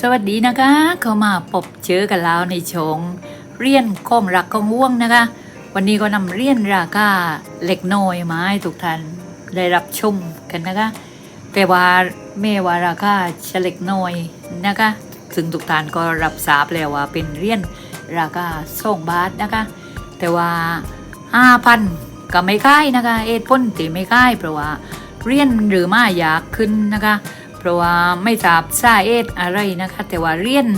สวัสดีนะคะ เข้ามาพบเจอกันแล้วในชง เรียนข้องรักข้องว่วงนะคะ วันนี้ก็นำเรียนราคาเล็กน้อยมาให้ทุกท่านได้รับชมกันนะคะ แต่ว่าแม่ว่าราคาเฉล็กน้อยนะคะซึ่งทุกท่านก็รับทราบแล้วว่าเป็นเรียนราคาสองบาทนะคะ แต่ว่าห้าพันก็ไม่ค่ายนะคะ เอ็ดพ้นตีไม่ค่ายเพราะว่าเรียนหรือมาอยากขึ้นนะคะ เพราะว่าไม่ทราบสาเอ็ดอะไรนะคะ แต่ว่าเรียน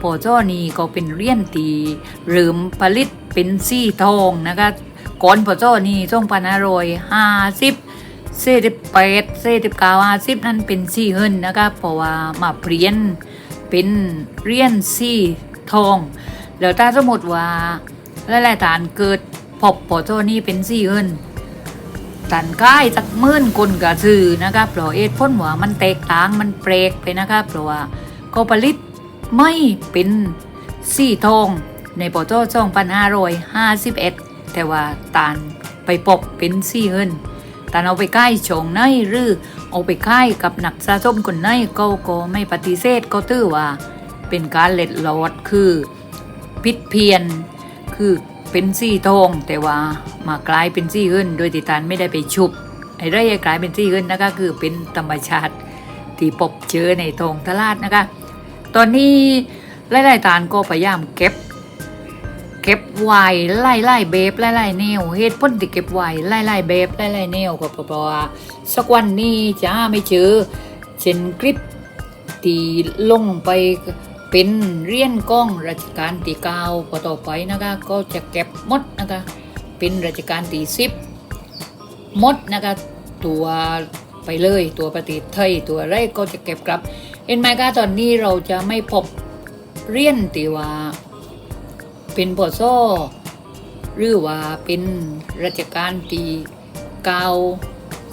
ปอจ้อนี่ก็เป็นเรียนตีเริ่มผลิตเป็นซี่ทองนะคะก่อนปอจ้อนี่ช่องพันารอยห้าสิบเศษแปดเศษเก้าห้าสิบนั่นเป็นซี่เงินนะคะเพราะว่ามาเปลี่ยนเป็นเรียนซี่ทองแล้วถ้าสมมติว่าหลายๆฐานเกิดพบปอโทนี่เป็นสี่เงิน ตันก้ายสักมื่นคนกระซื้อนะครับเพราะเอ็ดพ้นว่ามันแตกต่างมันแปลกไปนะครับเพราะว่าก็ผลิตไม่เป็นสี่ทองในปอโทช่องพันห้าร้อยห้าสิบเอ็ดแต่ว่าตานไปปบเป็นสี่เงินตานเอาไปค่ายชงในหรือเอาไปค่ายกับหนักสะสมคนในก็ก็ไม่ปฏิเสธก็ตื้อว่า เป็นการเล็ดลอดคือ พิษเพียนคือ เป็นซี่ทองแต่ว่ามากลายเป็นซี่เงินโดยติตานไม่ได้ไปชุบไอ้ไรกลายเป็นซี่เงินนะคะคือเป็นธรรมชาติที่พบเจอในทองตลาดนะคะ ตอนนี้ไล่ไล่ตานก็พยายามเก็บ เก็บไว้ไล่ไล่เบบไล่ไล่แนวเหตุผลที่เก็บไว้ไล่ไล่เบบไล่ไล่แนวก็เพราะว่าสักวันนี้จะหาไม่เจอเช่นคลิปที่ลงไป เป็นเรียนกล้องราชการที่เก้าพอต่อไปนะคะก็จะเก็บมดนะคะเป็นราชการที่สิบมดนะคะตัวไปเลยตัวปฏิไทยตัวไรก็จะเก็บกลับเอ็นไมคะตอนนี้เราจะไม่พบเรียนตีว่า เป็นปอโซหรือว่าเป็นราชการที่เก้า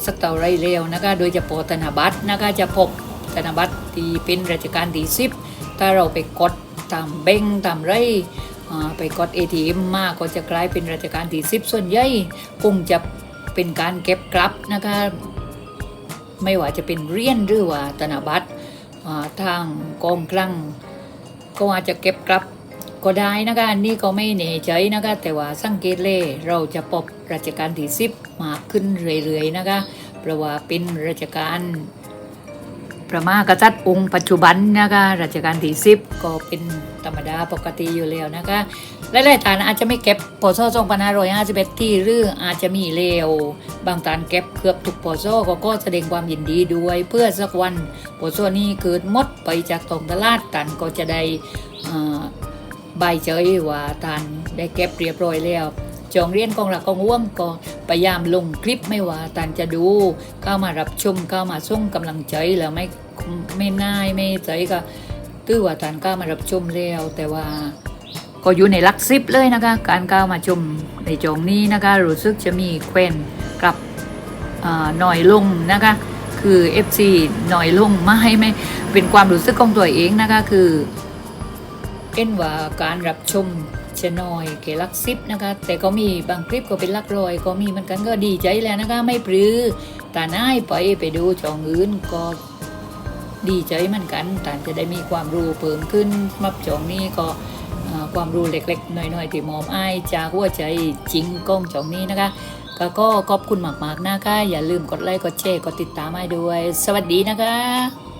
สักเท่าไรเร็วนะคะโดยเฉพาะธนบัตรนะคะจะพบธนบัตรที่เป็นราชการที่สิบ ถ้าเราไปกดตามเบ้งตามไรไปกด ATM มากก็จะกลายเป็นราชการที่สิบส่วนใหญ่คงจะเป็นการเก็บกลับนะคะไม่ว่าจะเป็นเรียญหรือว่าธนบัตรทางกองคลังก็อาจจะเก็บกลับก็ได้นะคะอันนี้ก็ไม่แน่ใจนะคะแต่ว่าสังเกตเลยเราจะพบราชการที่สิบมากขึ้นเรื่อยๆนะคะเพราะว่าเป็นราชการ พระมหากษัตริย์องค์ปัจจุบันนะคะรัชกาลที่สิบก็เป็นธรรมดาปกติอยู่แล้วนะคะหลายๆฐานอาจจะไม่เก็บปศ2551ที่หรืออาจจะมีเลวบางฐานเก็บเกือบทุกปศก็ก็แสดงความยินดีด้วยเพื่อสักวันปศนี้เกิดมดไปจากตรงตลาดฐานก็จะได้ใบเจยว่าฐานได้เก็บเรียบร้อยแล้วจองเรียนกองหลักกองว่วงก็ พยายามลงคลิปไม่ว่าตันจะดู เข้ามารับชมเข้ามาส่งกำลังใจแล้วไม่ไม่น่ายไม่ใจก็ตื้อว่าตันเข้ามารับชมแล้ว แต่ว่าก็อยู่ในลักซิปเลยนะคะ การเข้ามาชมในจองนี้นะคะรู้สึกจะมีแควนกลับหน่อยลงนะคะ คือ FC หน่อยลงไม่ไม่เป็นความรู้สึกของตัวเองนะคะคือเอ็นว่าการรับชม จะน้อยเกลักซิปนะคะ แต่ก็มีบางคลิปก็เป็นลักรอย ก็มีมือนกันก็ดีใจแล้วนะคะ ไม่ปรือแต่น่ายไปไปดูช่องอื่นก็ดีใจเหมือนกันแต่จะได้มีความรู้เพิ่มขึ้นสำหรับช่องนี้ก็ความรู้เล็กๆ หน่อยๆที่มอมอ้ายจากหัวใจจริงก้องช่องนี้นะคะก็ก็ขอบคุณมากๆนะคะอย่าลืมกดไลค์กดแชร์กดติดตามให้ด้วย สวัสดีนะคะ